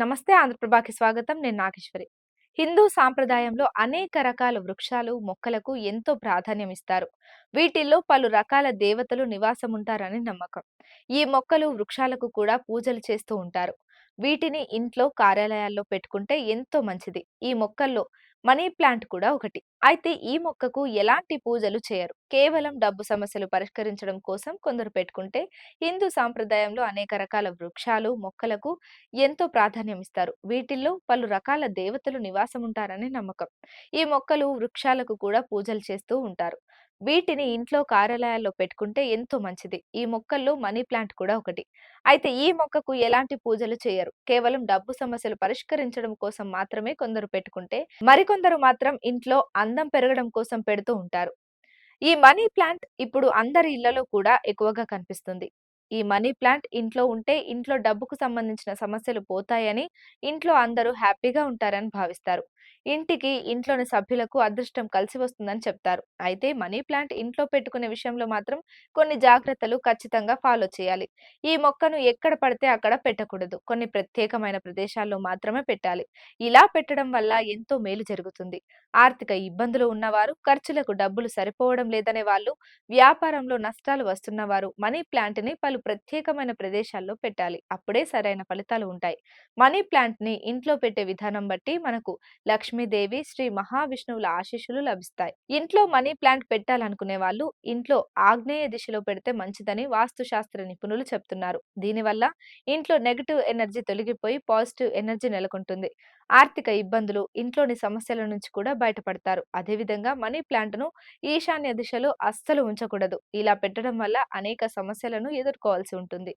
నమస్తే ఆంధ్రప్రభాకి స్వాగతం. నేను నాగేశ్వరి. హిందూ సాంప్రదాయంలో అనేక రకాల వృక్షాలు మొక్కలకు ఎంతో ప్రాధాన్యం ఇస్తారు. వీటిల్లో పలు రకాల దేవతలు నివాసం ఉంటారని నమ్మకం. ఈ మొక్కలు వృక్షాలకు కూడా పూజలు చేస్తూ ఉంటారు. వీటిని ఇంట్లో కార్యాలయాల్లో పెట్టుకుంటే ఎంతో మంచిది. ఈ మొక్కల్లో మనీ ప్లాంట్ కూడా ఒకటి. అయితే ఈ మొక్కకు ఎలాంటి పూజలు చేయరు? కేవలం డబ్బు సమస్యలు పరిష్కరించడం కోసం కొందరు పెట్టుకుంటే హిందూ సాంప్రదాయంలో అనేక రకాల వృక్షాలు మొక్కలకు ఎంతో ప్రాధాన్యం ఇస్తారు. వీటిల్లో పలు రకాల దేవతలు నివాసం నమ్మకం. ఈ మొక్కలు వృక్షాలకు కూడా పూజలు చేస్తూ ఉంటారు. వీటిని ఇంట్లో కార్యాలయాల్లో పెట్టుకుంటే ఎంతో మంచిది. ఈ మొక్కల్లో మనీ ప్లాంట్ కూడా ఒకటి. అయితే ఈ మొక్కకు ఎలాంటి పూజలు చేయరు. కేవలం డబ్బు సమస్యలు పరిష్కరించడం కోసం మాత్రమే కొందరు పెట్టుకుంటే మరికొందరు మాత్రం ఇంట్లో అందం పెరగడం కోసం పెడుతూ ఉంటారు. ఈ మనీ ప్లాంట్ ఇప్పుడు అందరి ఇళ్ళలో కూడా ఎక్కువగా కనిపిస్తుంది. ఈ మనీ ప్లాంట్ ఇంట్లో ఉంటే ఇంట్లో డబ్బుకు సంబంధించిన సమస్యలు పోతాయని ఇంట్లో అందరూ హ్యాపీగా ఉంటారని భావిస్తారు. ఇంటికి ఇంట్లోని సభ్యులకు అదృష్టం కలిసి వస్తుందని చెప్తారు. అయితే మనీ ప్లాంట్ ఇంట్లో పెట్టుకునే విషయంలో మాత్రం కొన్ని జాగ్రత్తలు ఖచ్చితంగా ఫాలో చేయాలి. ఈ మొక్కను ఎక్కడ పడితే అక్కడ పెట్టకూడదు. కొన్ని ప్రత్యేకమైన ప్రదేశాల్లో మాత్రమే పెట్టాలి. ఇలా పెట్టడం వల్ల ఎంతో మేలు జరుగుతుంది. ఆర్థిక ఇబ్బందులు ఉన్నవారు ఖర్చులకు డబ్బులు సరిపోవడం లేదనే వాళ్ళు వ్యాపారంలో నష్టాలు వస్తున్న వారు మనీ ప్లాంట్ని పలు ప్రత్యేకమైన ప్రదేశాల్లో పెట్టాలి. అప్పుడే సరైన ఫలితాలు ఉంటాయి. మనీ ప్లాంట్ని ఇంట్లో పెట్టే విధానం బట్టి మనకు లక్ష్మీదేవి శ్రీ మహావిష్ణువుల ఆశీస్సులు లభిస్తాయి. ఇంట్లో మనీ ప్లాంట్ పెట్టాలనుకునే వాళ్ళు ఇంట్లో ఆగ్నేయ దిశలో పెడితే మంచిదని వాస్తు శాస్త్ర నిపుణులు చెప్తున్నారు. దీనివల్ల ఇంట్లో నెగటివ్ ఎనర్జీ తొలగిపోయి పాజిటివ్ ఎనర్జీ నెలకొంటుంది. ఆర్థిక ఇబ్బందులు ఇంట్లోని సమస్యల నుంచి కూడా బయటపడతారు. అదేవిధంగా మనీ ప్లాంట్ను ఈశాన్య దిశలో అస్సలు ఉంచకూడదు. ఇలా పెట్టడం వల్ల అనేక సమస్యలను ఎదుర్కోవాల్సి ఉంటుంది.